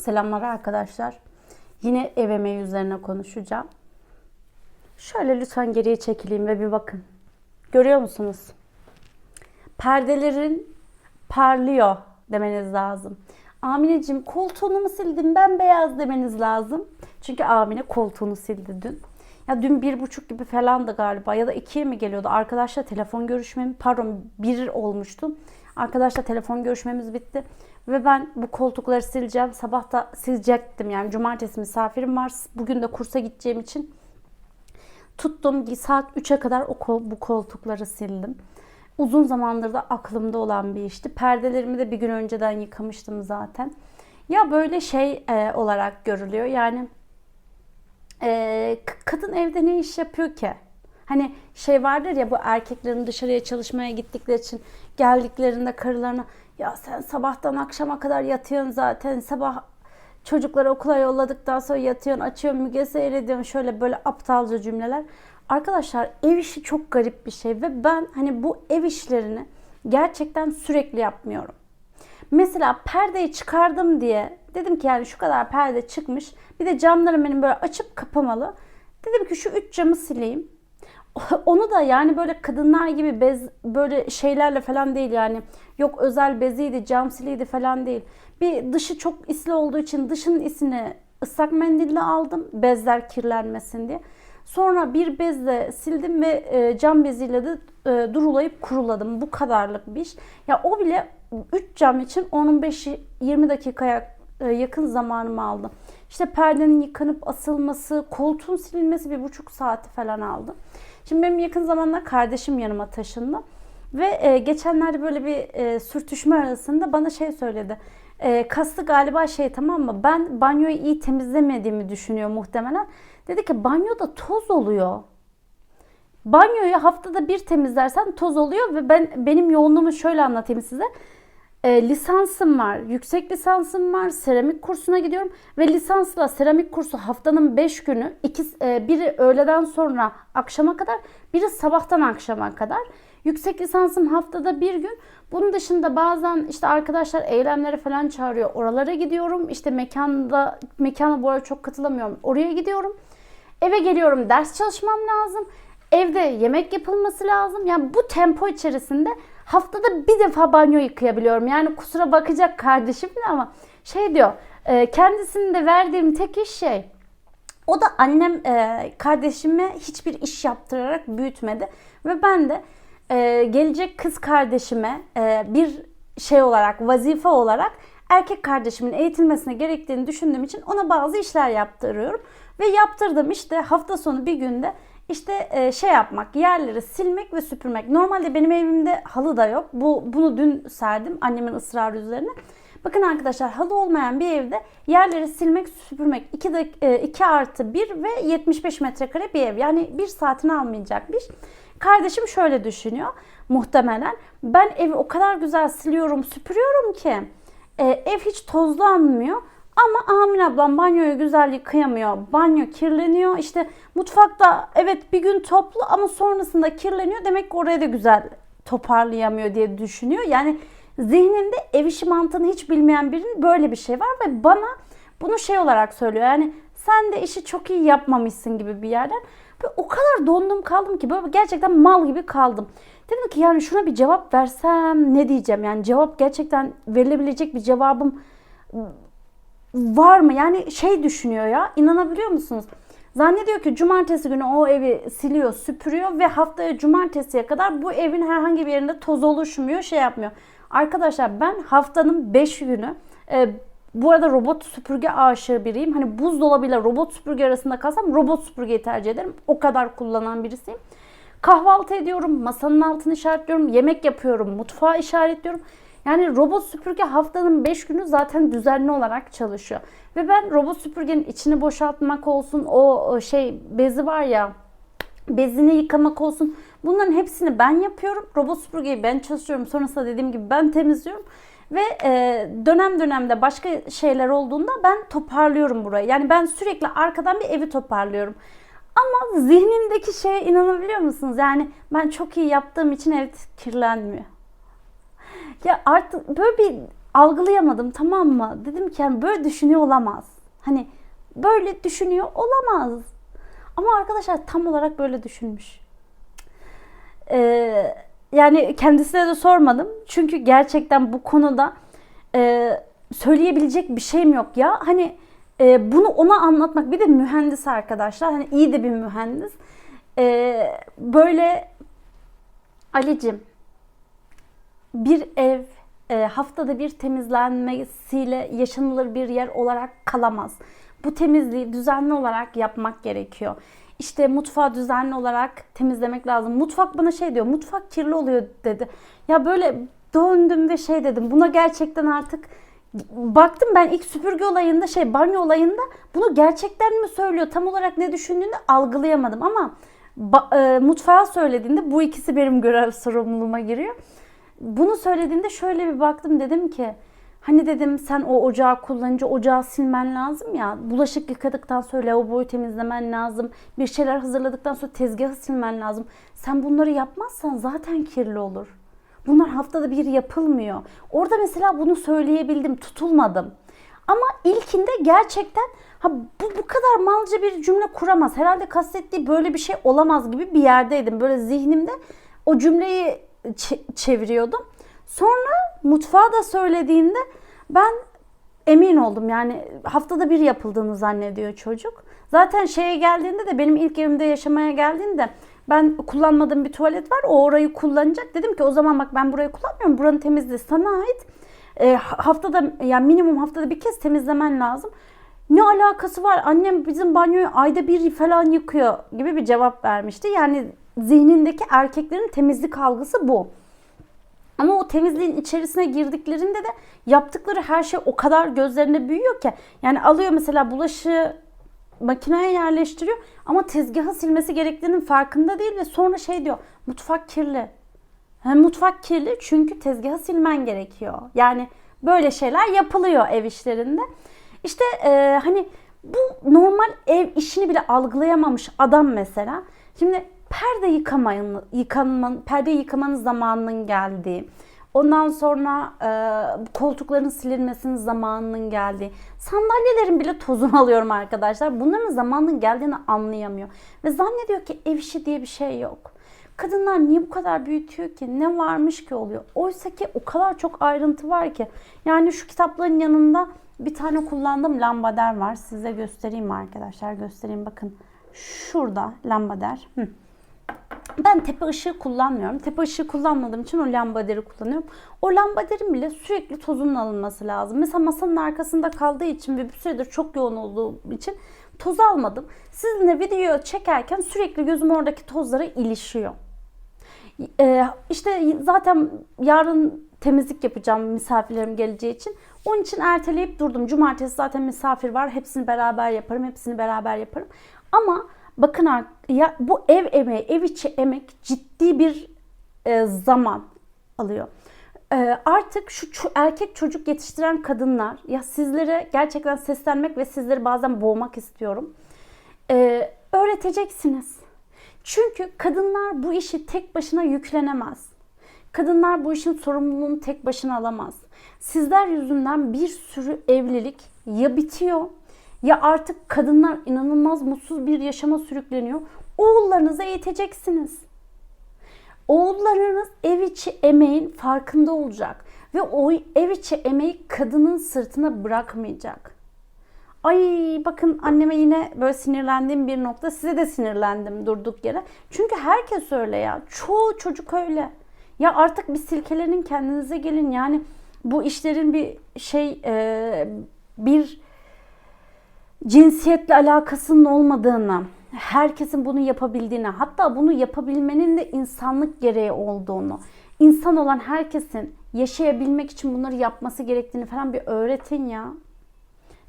Selamlar arkadaşlar. Yine ev emeği üzerine konuşacağım. Şöyle lütfen geriye çekileyim ve bir bakın. Görüyor musunuz? Perdelerin parlıyor demeniz lazım. Amineciğim koltuğunu mu sildin ben beyaz demeniz lazım. Çünkü Amine koltuğunu sildi dün. Ya dün bir buçuk gibi falandı galiba ya da ikiye mi geliyordu? Arkadaşla telefon görüşmem pardon bir olmuştu. Arkadaşla telefon görüşmemiz bitti. Ve ben bu koltukları sileceğim. Sabah da silecektim yani cumartesi misafirim var. Bugün de kursa gideceğim için tuttum saat 3'e kadar o kol, bu koltukları sildim. Uzun zamandır da aklımda olan bir işti. Perdelerimi de bir gün önceden yıkamıştım zaten. Ya böyle şey e, olarak görülüyor. Yani e, kadın evde ne iş yapıyor ki? Hani şey vardır ya bu erkeklerin dışarıya çalışmaya gittikleri için geldiklerinde karılarına ya sen sabahtan akşama kadar yatıyorsun zaten sabah çocukları okula yolladıktan sonra yatıyorsun açıyorsun müge seyrediyorsun şöyle böyle aptalca cümleler. Arkadaşlar ev işi çok garip bir şey ve ben hani bu ev işlerini gerçekten sürekli yapmıyorum. Mesela perdeyi çıkardım diye dedim ki yani şu kadar perde çıkmış. Bir de camlarım benim böyle açıp kapamalı. Dedim ki şu üç camı sileyim. Onu da yani böyle kadınlar gibi bez böyle şeylerle falan değil yani. Yok özel beziydi, cam siliydi falan değil. Bir dışı çok isli olduğu için dışının isini ıslak mendille aldım bezler kirlenmesin diye. Sonra bir bezle sildim ve e, cam beziyle de e, durulayıp kuruladım. Bu kadarlık bir iş. Ya o bile 3 cam için 15-20 dakikaya e, yakın zamanımı aldı. İşte perdenin yıkanıp asılması, koltuğun silinmesi bir buçuk saati falan aldı. Şimdi benim yakın zamanda kardeşim yanıma taşındı. Ve e, geçenlerde böyle bir e, sürtüşme arasında bana şey söyledi. E, kastı galiba şey tamam mı? Ben banyoyu iyi temizlemediğimi düşünüyor muhtemelen. Dedi ki banyoda toz oluyor. Banyoyu haftada bir temizlersen toz oluyor ve ben benim yoğunluğumu şöyle anlatayım size. E, lisansım var, yüksek lisansım var, seramik kursuna gidiyorum ve lisansla seramik kursu haftanın 5 günü, iki, e, biri öğleden sonra akşama kadar, biri sabahtan akşama kadar. Yüksek lisansım haftada bir gün. Bunun dışında bazen işte arkadaşlar eylemlere falan çağırıyor. Oralara gidiyorum. İşte mekanda, mekana bu arada çok katılamıyorum. Oraya gidiyorum. Eve geliyorum ders çalışmam lazım. Evde yemek yapılması lazım. Yani bu tempo içerisinde haftada bir defa banyo yıkayabiliyorum. Yani kusura bakacak kardeşim de ama şey diyor e, kendisinin de verdiğim tek iş şey o da annem e, kardeşime hiçbir iş yaptırarak büyütmedi. Ve ben de e, gelecek kız kardeşime bir şey olarak vazife olarak erkek kardeşimin eğitilmesine gerektiğini düşündüğüm için ona bazı işler yaptırıyorum. Ve yaptırdım işte hafta sonu bir günde işte e, şey yapmak, yerleri silmek ve süpürmek. Normalde benim evimde halı da yok. Bu bunu dün serdim annemin ısrarı üzerine. Bakın arkadaşlar halı olmayan bir evde yerleri silmek, süpürmek 2, de, 2 artı 1 ve 75 metrekare bir ev. Yani bir saatini almayacak bir iş. Kardeşim şöyle düşünüyor muhtemelen. Ben evi o kadar güzel siliyorum, süpürüyorum ki e, ev hiç tozlanmıyor. Ama Amin ablam banyoyu güzel yıkayamıyor. Banyo kirleniyor. İşte mutfakta evet bir gün toplu ama sonrasında kirleniyor. Demek ki oraya da güzel toparlayamıyor diye düşünüyor. Yani zihninde ev işi mantığını hiç bilmeyen birinin böyle bir şey var ve bana bunu şey olarak söylüyor. Yani sen de işi çok iyi yapmamışsın gibi bir yerden. Ve o kadar dondum kaldım ki böyle gerçekten mal gibi kaldım. Dedim ki yani şuna bir cevap versem ne diyeceğim? Yani cevap gerçekten verilebilecek bir cevabım var mı? Yani şey düşünüyor ya inanabiliyor musunuz? Zannediyor ki cumartesi günü o evi siliyor, süpürüyor ve haftaya cumartesiye kadar bu evin herhangi bir yerinde toz oluşmuyor, şey yapmıyor. Arkadaşlar ben haftanın 5 günü e, bu arada robot süpürge aşığı biriyim. Hani buzdolabıyla robot süpürge arasında kalsam robot süpürgeyi tercih ederim. O kadar kullanan birisiyim. Kahvaltı ediyorum, masanın altını işaretliyorum, yemek yapıyorum, mutfağı işaretliyorum. Yani robot süpürge haftanın 5 günü zaten düzenli olarak çalışıyor. Ve ben robot süpürgenin içini boşaltmak olsun, o şey bezi var ya bezini yıkamak olsun. Bunların hepsini ben yapıyorum. Robot süpürgeyi ben çalışıyorum. Sonrasında dediğim gibi ben temizliyorum. Ve e, dönem dönemde başka şeyler olduğunda ben toparlıyorum burayı. Yani ben sürekli arkadan bir evi toparlıyorum. Ama zihnimdeki şeye inanabiliyor musunuz? Yani ben çok iyi yaptığım için ev kirlenmiyor. Ya artık böyle bir algılayamadım tamam mı? Dedim ki yani böyle düşünüyor olamaz. Hani böyle düşünüyor olamaz. Ama arkadaşlar tam olarak böyle düşünmüş. Ee, yani kendisine de sormadım. Çünkü gerçekten bu konuda e, söyleyebilecek bir şeyim yok ya. Hani e, bunu ona anlatmak bir de mühendis arkadaşlar. Hani iyi de bir mühendis. E, böyle Alicim bir ev e, haftada bir temizlenmesiyle yaşanılır bir yer olarak kalamaz. Bu temizliği düzenli olarak yapmak gerekiyor. İşte mutfağı düzenli olarak temizlemek lazım. Mutfak bana şey diyor, mutfak kirli oluyor dedi. Ya böyle döndüm ve şey dedim, buna gerçekten artık baktım ben ilk süpürge olayında şey banyo olayında bunu gerçekten mi söylüyor tam olarak ne düşündüğünü algılayamadım ama ba- e, mutfağa söylediğinde bu ikisi benim görev sorumluluğuma giriyor. Bunu söylediğinde şöyle bir baktım dedim ki hani dedim sen o ocağı kullanınca ocağı silmen lazım ya bulaşık yıkadıktan sonra lavaboyu temizlemen lazım bir şeyler hazırladıktan sonra tezgahı silmen lazım. Sen bunları yapmazsan zaten kirli olur. Bunlar haftada bir yapılmıyor. Orada mesela bunu söyleyebildim, tutulmadım. Ama ilkinde gerçekten ha bu bu kadar malca bir cümle kuramaz. Herhalde kastettiği böyle bir şey olamaz gibi bir yerdeydim. Böyle zihnimde o cümleyi çeviriyordum. Sonra mutfağa da söylediğinde ben emin oldum. Yani haftada bir yapıldığını zannediyor çocuk. Zaten şeye geldiğinde de benim ilk evimde yaşamaya geldiğinde ben kullanmadığım bir tuvalet var. O orayı kullanacak. Dedim ki o zaman bak ben burayı kullanmıyorum. Buranın temizliği sana ait. E, haftada yani minimum haftada bir kez temizlemen lazım. Ne alakası var? Annem bizim banyoyu ayda bir falan yıkıyor gibi bir cevap vermişti. Yani zihnindeki erkeklerin temizlik algısı bu. Ama o temizliğin içerisine girdiklerinde de yaptıkları her şey o kadar gözlerine büyüyor ki. Yani alıyor mesela bulaşığı makineye yerleştiriyor ama tezgahı silmesi gerektiğinin farkında değil ve sonra şey diyor mutfak kirli. Hem mutfak kirli çünkü tezgahı silmen gerekiyor. Yani böyle şeyler yapılıyor ev işlerinde. İşte e, hani bu normal ev işini bile algılayamamış adam mesela. Şimdi perde yıkamayın, yıkanman, perde yıkamanın zamanının geldiği. Ondan sonra e, koltukların silinmesinin zamanının geldiği. Sandalyelerin bile tozunu alıyorum arkadaşlar. Bunların zamanının geldiğini anlayamıyor. Ve zannediyor ki ev işi diye bir şey yok. Kadınlar niye bu kadar büyütüyor ki? Ne varmış ki oluyor? Oysa ki o kadar çok ayrıntı var ki. Yani şu kitapların yanında bir tane kullandığım lambader var. Size göstereyim arkadaşlar. Göstereyim bakın. Şurada lambader. Hı. Ben tepe ışığı kullanmıyorum. Tepe ışığı kullanmadığım için o lambader'i kullanıyorum. O lambaderin bile sürekli tozunun alınması lazım. Mesela masanın arkasında kaldığı için ve bir süredir çok yoğun olduğu için toz almadım. Sizinle video çekerken sürekli gözüm oradaki tozlara ilişiyor. Ee, işte zaten yarın temizlik yapacağım misafirlerim geleceği için. Onun için erteleyip durdum. Cumartesi zaten misafir var. Hepsini beraber yaparım. Hepsini beraber yaparım. Ama bakın ya bu ev emeği, ev içi emek ciddi bir e, zaman alıyor. E, artık şu erkek çocuk yetiştiren kadınlar ya sizlere gerçekten seslenmek ve sizleri bazen boğmak istiyorum. E, öğreteceksiniz. Çünkü kadınlar bu işi tek başına yüklenemez. Kadınlar bu işin sorumluluğunu tek başına alamaz. Sizler yüzünden bir sürü evlilik ya bitiyor ya artık kadınlar inanılmaz mutsuz bir yaşama sürükleniyor. Oğullarınızı eğiteceksiniz. Oğullarınız ev içi emeğin farkında olacak ve o ev içi emeği kadının sırtına bırakmayacak. Ay bakın anneme yine böyle sinirlendiğim bir nokta. Size de sinirlendim durduk yere. Çünkü herkes öyle ya. Çoğu çocuk öyle. Ya artık bir silkelenin kendinize gelin. Yani bu işlerin bir şey bir cinsiyetle alakasının olmadığını, herkesin bunu yapabildiğini, hatta bunu yapabilmenin de insanlık gereği olduğunu, insan olan herkesin yaşayabilmek için bunları yapması gerektiğini falan bir öğretin ya.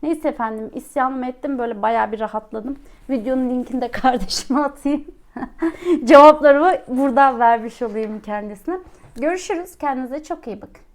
Neyse efendim isyanımı ettim böyle bayağı bir rahatladım. Videonun linkini de kardeşime atayım. Cevaplarımı buradan vermiş olayım kendisine. Görüşürüz. Kendinize çok iyi bakın.